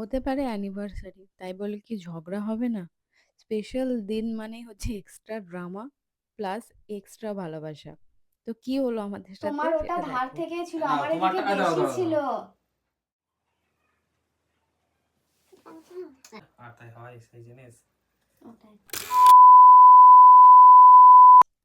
হতে পারে অ্যানিভার্সারি তাই বলে কি ঝগড়া হবে না? স্পেশাল দিন মানে হচ্ছে এক্সট্রা ড্রামা প্লাস এক্সট্রা ভালোবাসা। তো কি হলো আমাদের সাথে তোমার ওটা ধার থেকে ছিল নাও আমার এদিকে বেশি ছিল। আর তাই হয় সেই জিনিস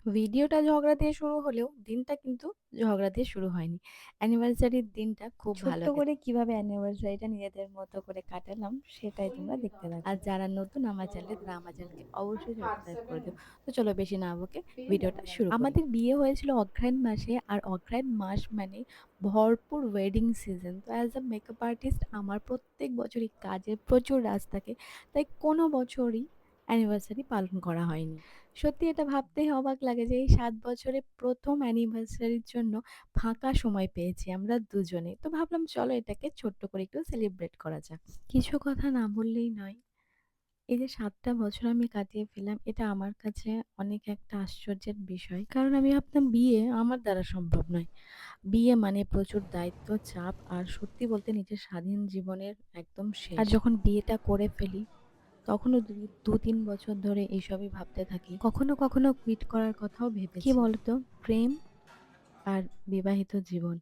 ভিডিওটা ঝগড়া দিয়ে শুরু হলেও দিনটা কিন্তু ঝগড়া দিয়ে শুরু হয়নি। অ্যানিভার্সারির দিনটা খুব ভালো করে কীভাবে অ্যানিভার্সারিটা নিজেদের মতো করে কাটালাম সেটাই তোমরা দেখতে থাকো আর যারা নতুন আমার চ্যানেলে তারা আমার চ্যানেলকে অবশ্যই সাবস্ক্রাইব করে দিও। তো চলো বেশি না বকে ভিডিওটা শুরু আমাদের বিয়ে হয়েছিল অগ্রহায়ণ মাসে আর অগ্রহায়ণ মাস মানে ভরপুর ওয়েডিং সিজন। তো অ্যাজ আ মেকআপ আর্টিস্ট আমার প্রত্যেক বছরই কাজের প্রচুর রাশ থাকে। তাই কোনো বছরই অ্যানিভার্সারি পালন করা হয়নি। সত্যি এটা ভাবতেই অবাক লাগে যে এই সাত বছরে প্রথম অ্যানিভার্সারির জন্য ফাঁকা সময় পেয়েছি আমরা দুজনেই। তো ভাবলাম চলো এটাকে ছোট্ট করে একটু সেলিব্রেট করা যাক। কিছু কথা না বললেই নয়। এই যে সাতটা বছর আমি কাটিয়ে ফেলাম এটা আমার কাছে অনেক একটা আশ্চর্যের বিষয়। কারণ আমি ভাবতাম বিয়ে আমার দ্বারা সম্ভব নয়। বিয়ে মানে প্রচুর দায়িত্ব, চাপ আর সত্যি বলতে নিজের স্বাধীন জীবনের একদম শেষ। আর যখন বিয়েটা করে ফেলি তখনও দু ২-৩ বছর ধরে এইসবই ভাবতে থাকি। কখনো, কখনো কুইট করার কথাও ভেবে কি বলতো? প্রেম আর বিবাহিত জীবন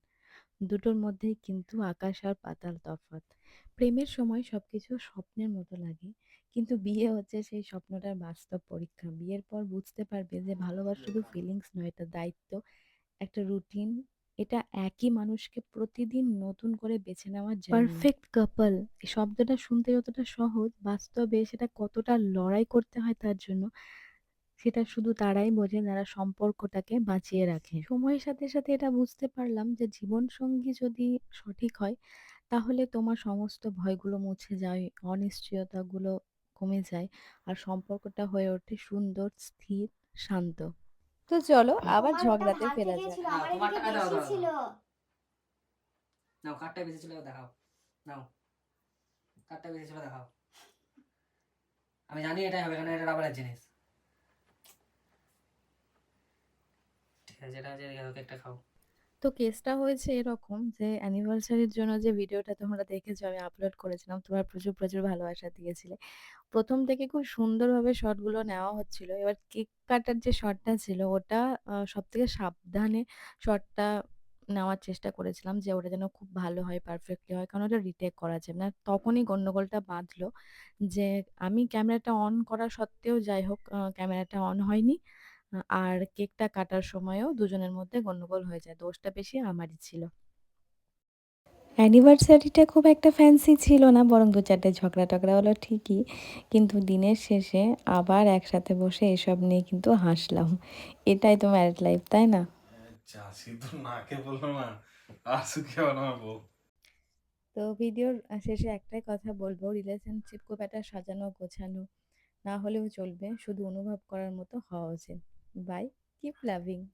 দুটোর মধ্যেই কিন্তু আকাশ আর পাতাল তফাৎ। প্রেমের সময় সবকিছু স্বপ্নের মতো লাগে। কিন্তু বিয়ে হচ্ছে সেই স্বপ্নটার বাস্তব পরীক্ষা। বিয়ের পর বুঝতে পারবে যে ভালোবাসা শুধু ফিলিংস নয়, এটা দায়িত্ব, একটা রুটিন। এটা একই মানুষকে প্রতিদিন নতুন করে বেছে নেওয়ার জার্নি। পারফেক্ট কাপল এই শব্দটা শুনতে যতটা সহজ, বাস্তবে সেটা কতটা লড়াই করতে হয় তার জন্য, সেটা শুধু তারাই বোঝে যারা সম্পর্কটাকে বাঁচিয়ে রাখে। সময়ের সাথে, সাথে এটা বুঝতে পারলাম যে জীবনসঙ্গী যদি সঠিক হয়, তাহলে তোমার সমস্ত ভয়গুলো মুছে যায়, অনিশ্চয়তাগুলো কমে যায় আর সম্পর্কটা হয়ে ওঠে সুন্দর, স্থির, শান্ত। তো চলো আবার ঝগড়াতে ফেলা ফেরা যাক তোমার টাকা দাও, দাও, ছিল। নাও কাটটা বেশি ছিল দেখাও। নাও কাটটা বেশি ছিল দেখাও। আমি জানি এটাই হবে কারণ এটা রাবারের জিনিস। ঠিক আছে এটা হচ্ছে একটা খাও। তো কেসটা হয়েছে এরকম যে অ্যানিভার্সারির জন্য যে ভিডিওটা তোমরা দেখেছ, আমি আপলোড করেছিলাম। তোমার প্রচুর প্রচুর ভালোবাসা দিয়েছিলে। প্রথম থেকে খুব সুন্দরভাবে শটগুলো নেওয়া হচ্ছিল। এবার কেক কাটার যে শটটা ছিল, ওটা সব থেকে সাবধানে শটটা নেওয়ার চেষ্টা করেছিলাম যে, ওটা যেন খুব ভালো হয় পারফেক্টলি হয়। কারণ ওটা রিটেক করা যায়। না তখনই গণ্ডগোলটা বাঁধলো যে, আমি ক্যামেরাটা অন করা সত্ত্বেও যাই হোক ক্যামেরাটা অন হয়নি। আর কেকটা কাটার সময়ও দুজনের মধ্যে গণ্ডগোল হয়ে যায়। দোষটা বেশি আমারই ছিল। অ্যানিভার্সারিটা খুব একটা ফ্যান্সি ছিল না বরং দু চারটে ঝগড়া-টগড়া হলো ঠিকই। কিন্তু দিনের শেষে আবার একসাথে বসে এসব নিয়ে কিন্তু হাসলাম। এটাই তো ম্যারিড লাইফ, তাই না? তো ভিডিওর শেষে একটাই কথা বলব, রিলেশনশিপ খুব একটা সাজানো গোছানো না হলেও চলবে। শুধু অনুভব করার মতো হওয়া উচিত। Bye. Keep loving.